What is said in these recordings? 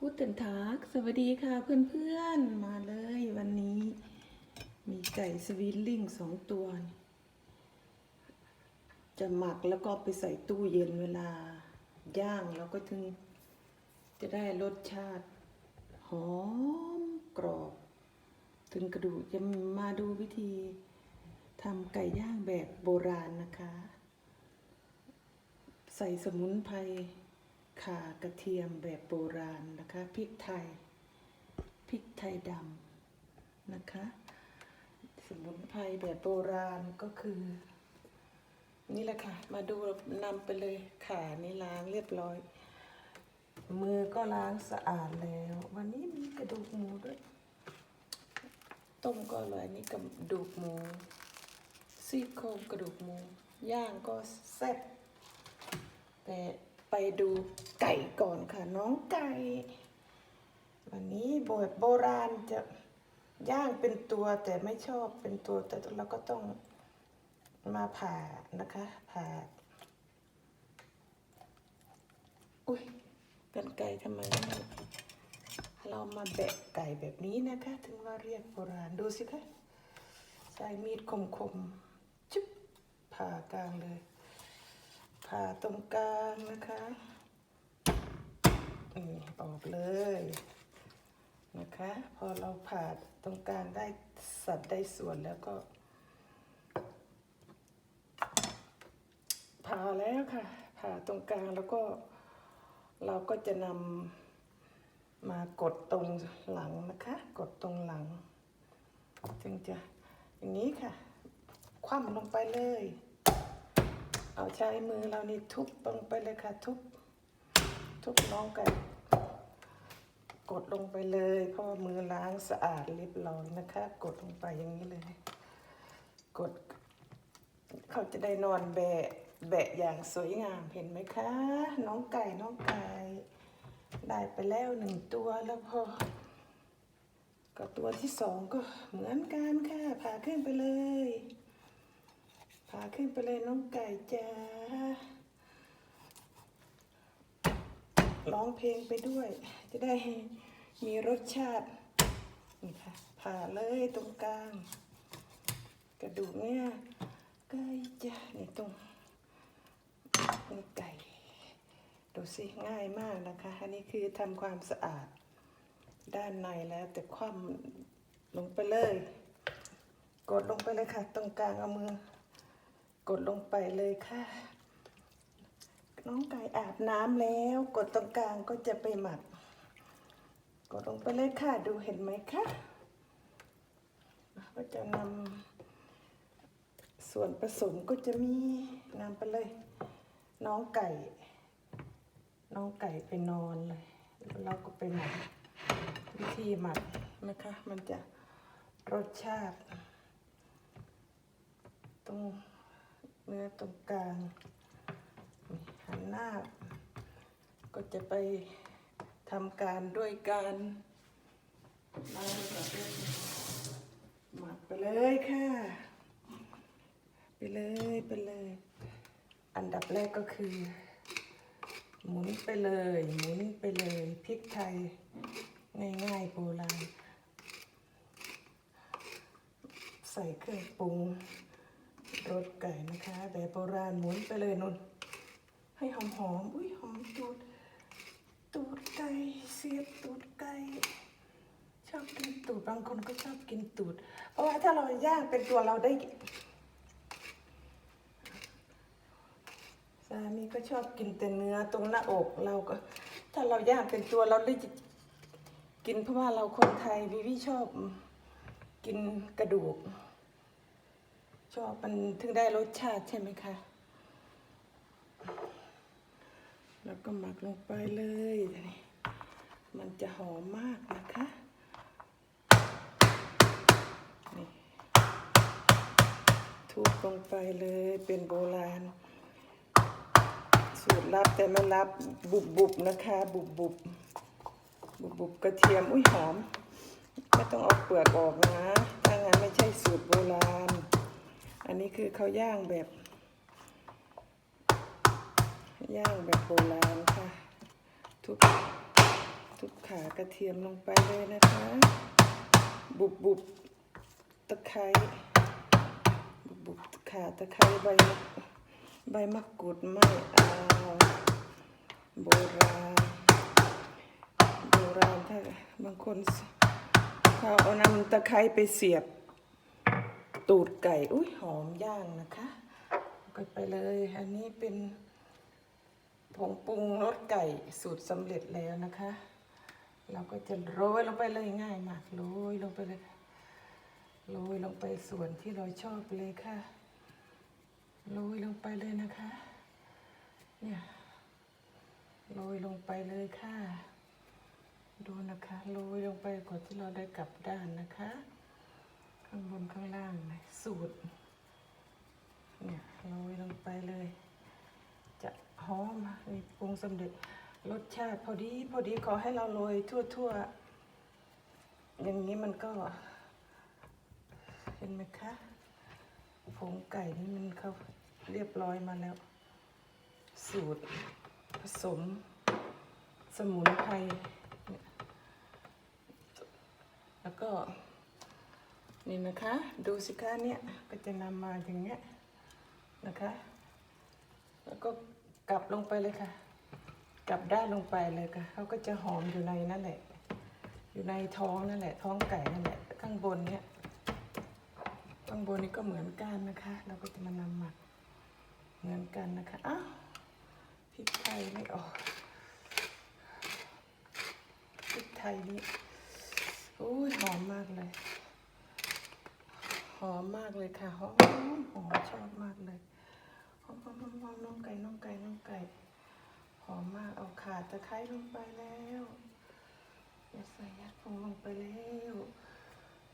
กูเต็นทักสวัสดีค่ะเพื่อนๆ มาเลยวันนี้ มีไก่สวีทลิงสองตัว จะหมักแล้วก็ไปใส่ตู้เย็นเวลา ย่างแล้วก็ถึง จะได้รสชาติ หอมกรอบ ถึงกระดูกจะมาดูวิธีทำไก่ย่างแบบโบราณนะคะ ใส่สมุนไพร ข่ากระเทียมแบบโบราณนะคะพริกไทยพริกไทยดำนะคะ สมุนไพรแบบโบราณก็คือ นี่แหละค่ะ มาดูนำไปเลยขานี่ล้างเรียบร้อย มือก็ล้างสะอาดแล้ว วันนี้มีกระดูกหมูด้วยต้มก็อร่อยนี่กระดูกหมูซี่โครงกระดูกหมู ย่างก็แซ่บแต่ ไปดูไก่ก่อนค่ะ น้องไก่ วันนี้โบแบบโบราณจะย่างเป็นตัวแต่ไม่ชอบเป็นตัวแต่เราก็ต้องมาผ่านะคะ ผ่า อุ้ยกันไก่ทำไมเรามาแบะไก่แบบนี้นะคะ ถึงว่าเรียกโบราณดูสิคะใช้มีดคมๆจุ๊บผ่ากลางเลย ผ่าตรงกลางนะคะนี่ออกเลยนะคะ พอเราผ่าตรงกลางได้สัดได้ส่วนแล้วก็ผ่าแล้วค่ะผ่าตรงกลางแล้วก็เราก็จะนำมากดตรงหลังนะคะ กดตรงหลัง จึงจะอย่างนี้ค่ะ คว่ำลงไปเลย เอาใช้มือเรานี่ทุบลงไปเลยค่ะ ทุบ ทุบน้องไก่กดลงไปเลย เพราะว่ามือล้างสะอาดเรียบร้อยนะคะ กดลงไปอย่างนี้เลย กด เขาจะได้นอนแบะแบะอย่างสวยงามเห็นไหมคะ น้องไก่น้องไก่ได้ไปแล้วหนึ่งตัวแล้วพอก็ตัวที่สองก็เหมือนกันค่ะพาขึ้นไปเลย พาขึ้นไปเลยน้องไก่จ้าร้องเพลงไปด้วย จะได้มีรสชาติ นี่ค่ะ ผ่าเลยตรงกลาง กระดูกเนี่ยไก่จ้านี่ตรงนี่ไก่ ดูสิง่ายมากนะคะ อันนี้คือทำความสะอาดด้านในแล้วแต่คว่ำลงไปเลย กดลงไปเลยค่ะ ตรงกลางเอามือ กดลงไปเลยค่ะ น้องไก่อาบน้ำแล้ว กดตรงกลางก็จะไปหมัก กดลงไปเลยค่ะ ดูเห็นไหมคะก็จะนำส่วนผสมก็จะมีนำไปเลย น้องไก่ น้องไก่ไปนอนเลยแล้วเราก็ไปหมักวิธีหมักนะคะ มันจะรสชาติตรง เนื้อตรงกลาง หันหน้า ก็จะไปทำการด้วยการมาแบบหมักไปเลยค่ะ ไปเลยไปเลย อันดับแรกก็คือ หมุนไปเลย หมุนไปเลยพริกไทยง่ายๆโบราณใส่เครื่องปรุง รสไก่นะคะ แบบโบราณหมุนไปเลยนุ่น ให้หอมๆอุ้ยหอมตูด ตูดไก่เสียบตูดไก่ชอบกินตูดบางคนก็ชอบกินตูด เพราะว่าถ้าเราย่างเป็นตัวเราได้สามีก็ชอบกินแต่เนื้อตรงหน้าอกเราก็ ถ้าเราย่างเป็นตัวเราได้กินเพราะว่าเราคนไทยวิวิชอบกินกระดูก ชอบมันถึงได้รสชาติใช่ไหมคะ แล้วก็หมักลงไปเลย มันจะหอมมากนะคะนี่ทุบลงไปเลยเป็นโบราณ สูตรลับแต่ไม่ลับบุบบุบนะคะ บุบบุบบุบบุบกระเทียมอุ้ยหอม ไม่ต้องเอาเปลือกออกนะ ถ้างั้นไม่ใช่สูตรโบราณ อันนี้คือเขาย่างแบบ ย่างแบบโบราณค่ะ ทุบทุกขากระเทียมลงไปเลยนะคะ บุบบุบตะไคร้บุบบุบขาตะไคร้ใบใบมะกรูดไม่เอาโบราณโบราณถ้าบางคนเขาเอานำตะไคร้ไปเสียบ ตูดไก่ อุ้ยหอมย่างนะคะก็ไปเลย อันนี้เป็นผงปรุงรสไก่สูตรสำเร็จแล้วนะคะ เราก็จะโรยลงไปเลยง่ายมากโรยลงไปเลยโรยลงไปส่วนที่เราชอบเลยค่ะโรยลงไปเลยนะคะ เนี่ยโรยลงไปเลยค่ะ ดูนะคะโรยลงไปกว่าที่เราได้กลับด้านนะคะางบนข้างล่างนะสูตร เนี่ยโรยลงไปเลย จะหอมนี่ปรุงสำเร็จรสชาติพอดีพอดีขอให้เราโรยทั่ว ๆ อย่างนี้มันก็ เห็นไหมคะผงไก่นี่มันเขาเรียบร้อยมาแล้ว สูตรผสม สมุนไพรแล้วก็ นี่นะคะ ดูสิคะเนี่ยก็จะนำมาอย่างเงี้ยนะคะ แล้วก็กลับลงไปเลยค่ะ กลับด้านลงไปเลยค่ะเขาก็จะหอมอยู่ในนั่นแหละ อยู่ในท้องนั่นแหละ ท้องไก่นั่นแหละข้างบนเนี่ยข้างบนนี้ก็เหมือนกันนะคะ เราก็จะมานำหมักเหมือนกันนะคะอ้าวพริกไทยไม่ออกพริกไทยนี่โอ้ยหอมมากเลย หอมมากเลยค่ะหอมหอมชอบมากเลยหอมหอมหอมหอมน้องไก่น้องไก่น้องไก่หอมมากเอาขาตะไคร้ลงไปแล้วอย่าใส่ยัดผงลงไปแล้ว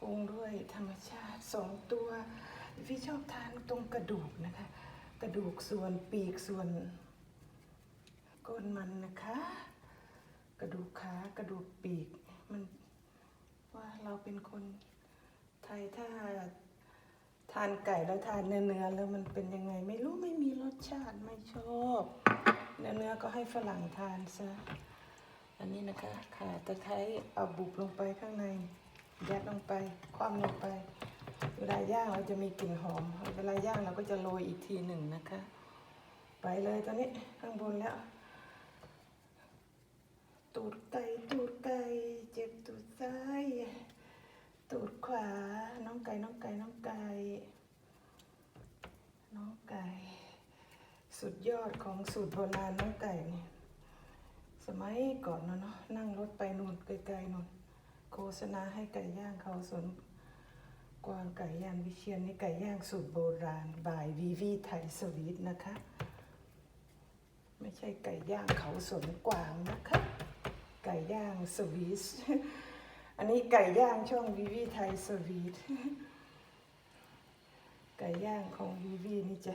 ปรุงด้วยธรรมชาติสองตัวพี่ชอบทานตรงกระดูกนะคะ กระดูกส่วนปีกส่วนก้นมันนะคะ กระดูกขากระดูกปีกมันว่าเราเป็นคนไทยถ้า ทานไก่แล้วทานเนื้อเนื้อแล้วมันเป็นยังไงไม่รู้ไม่มีรสชาติไม่ชอบ เนื้อเนื้อก็ให้ฝรั่งทานซะอันนี้นะคะขาตะไคร้เอาบุบลงไปข้างใน ยัดลงไป คว่ำลงไป เวลาย่างเราจะมีกลิ่นหอม เวลาย่างเราก็จะโรยอีกทีหนึ่งนะคะ ไปเลยตอนนี้ข้างบนแล้ว ตูดไก่ตูดไก่เจ็บตูดซ้าย ตูดขวา น้องไก่ น้องไก่ น้องไก่ น้องไก่ สุดยอดของสูตรโบราณน้องไก่เนี่ยสมัยก่อนเนาะนั่งรถไปนู่นไกลๆนู่นโฆษณาให้ไก่ย่างเขาสวนกวางไก่ย่างวิเชียนนี่ไก่ย่างสูตรโบราณบายวีวีไทยสวีทนะคะ ไม่ใช่ไก่ย่างเขาสวนกวางนะคะ ไก่ย่างสวีท อันนี้ไก่ย่างช่องวีวีไทยสวีทไก่ย่างของวีวีนี่จะ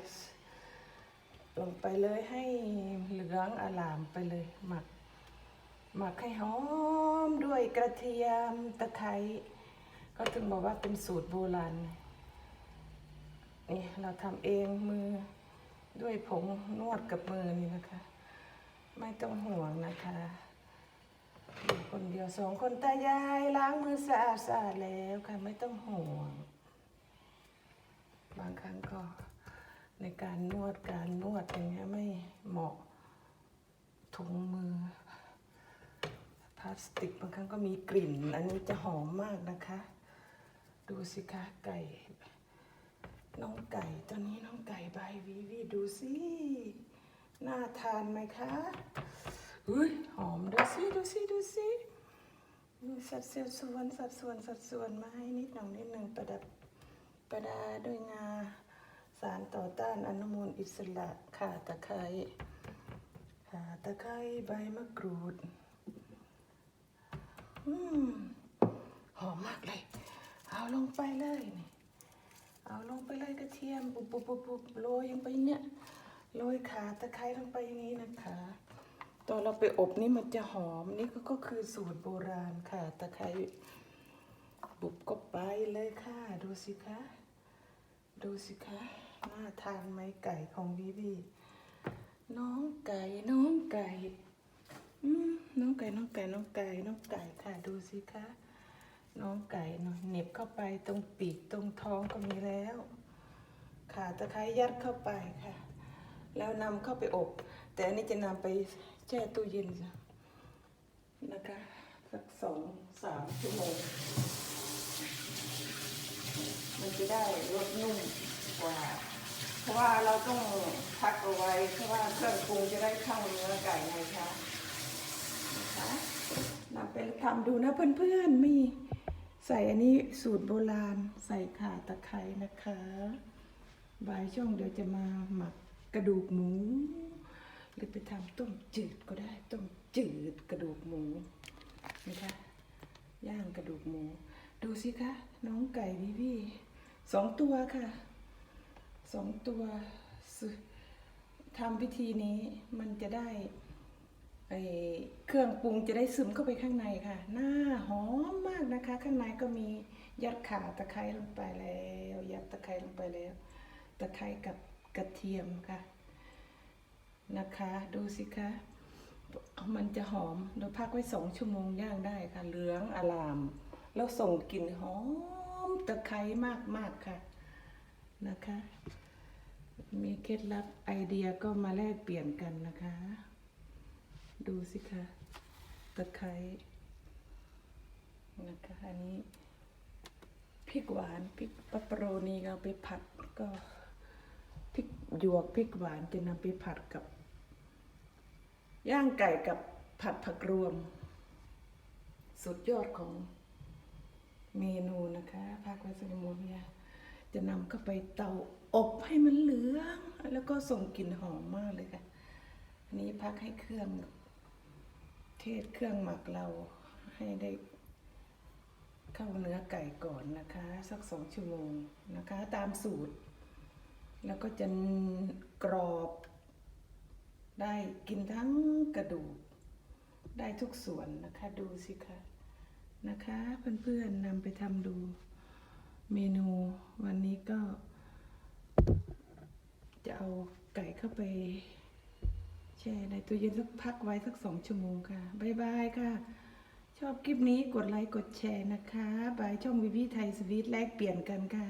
ลงไปเลยให้เหลืองอลามไปเลย หมัก หมักให้หอมด้วยกระเทียมตะไคร้ก็ถึงบอกว่าเป็นสูตรโบราณนี่เราทำเองมือด้วยผงนวดกับมือนี่นะคะ ไม่ต้องห่วงนะคะ อยู่คนเดียวสองคนตายายล้างมือสะอาดสะอาดแล้วค่ะไม่ต้องห่วง บางครั้งก็ในการนวดการนวดอย่างเงี้ยไม่เหมาะถุงมือพลาสติกบางครั้งก็มีกลิ่น อันนี้จะหอมมากนะคะ ดูสิคะไก่ น้องไก่ตอนนี้น้องไก่ใบวีวีดูสิน่าทานไหมคะ อุ้ยหอมดูสิดูสิดูสิมีสัดส่วนสัดส่วนสัดส่วนมาให้นิดหน่อยนิดหนึ่งประดับประดาด้วยงาสารต่อต้านอนุมูลอิสระข่าตะไคร้ข่าตะไคร้ใบมะกรูดอืมหอมมากเลย เอาลงไปเลยนี่เอาลงไปเลยกระเทียมปุบปุบปุบปุบโรยลงไปเนี่ยโรยขาตะไคร้ลงไปอย่างนี้นะคะ ตอนเราไปอบนี่มันจะหอมนี่ก็คือสูตรโบราณค่ะตะไคร้บุบก็ไปเลยค่ะ ดูสิคะ ดูสิคะน่าทานไหมไก่ของบีบีน้องไก่น้องไก่อืมน้องไก่น้องไก่น้องไก่น้องไก่ค่ะดูสิคะน้องไก่เนาะเน็บเข้าไปตรงปีกตรงท้องก็มีแล้วขาตะไคร้ยัดเข้าไปค่ะ แล้วนำเข้าไปอบ แต่อันนี้จะนำไป แช่ตู้เย็นนะคะสักสองสามชั่วโมง มันจะได้รสนุ่มกว่า เพราะว่าเราต้องพักเอาไว้เพราะว่าเครื่องปรุงจะได้เข้าเนื้อไก่ไงคะนะคะนำไปทำดูนะเพื่อนๆมีใส่อันนี้สูตรโบราณใส่ข่าตะไคร้นะคะ บายช่วงเดี๋ยวจะมาหมักกระดูกหมู หรือไปทำต้มจืดก็ได้ต้มจืดกระดูกหมูนะคะย่างกระดูกหมู ดูสิคะน้องไก่พี่พี่สองตัวค่ะสองตัวทำพิธีนี้มันจะได้เครื่องปรุงจะได้ซึมเข้าไปข้างในค่ะ หน้าหอมมากนะคะ ข้างในก็มียัดข่าตะไคร้ลงไปแล้ว ยัดตะไคร้ลงไปแล้ว ตะไคร้กับกระเทียมค่ะ นะคะ ดูสิคะ มันจะหอมเราพักไว้สองชั่วโมงย่างได้ค่ะ เหลืองอลาม แล้วส่งกลิ่นหอมตะไคร้มากๆค่ะนะคะ มีเคล็ดลับไอเดียก็มาแลกเปลี่ยนกันนะคะ ดูสิคะตะไคร้นะคะอันนี้พริกหวานพริกปัปโรนีเอาไปผัดก็พริกหยวกพริกหวานจะนำไปผัดกับ ย่างไก่กับผัดผักรวม สุดยอดของเมนูนะคะภาควัสดุโมเนียจะนำเข้าไปเตาอบให้มันเหลือง แล้วก็ส่งกลิ่นหอมมากเลยค่ะ อันนี้พักให้เครื่อง เทศเครื่องหมักเราให้ได้เข้าเนื้อไก่ก่อนนะคะ สักสองชั่วโมงนะคะ ตามสูตร แล้วก็จะกรอบ ได้กินทั้งกระดูก ได้ทุกส่วนนะคะดูสิคะนะคะเพื่อนๆนำไปทำดูเมนูวันนี้ก็ จะเอาไก่เข้าไป แช่ในตู้เย็นสักพักไว้สักสองชั่วโมงค่ะบ๊ายบายค่ะ ชอบคลิปนี้กดไลค์กดแชร์นะคะ บายช่องวิวีไทยสวีทแลกเปลี่ยนกันค่ะ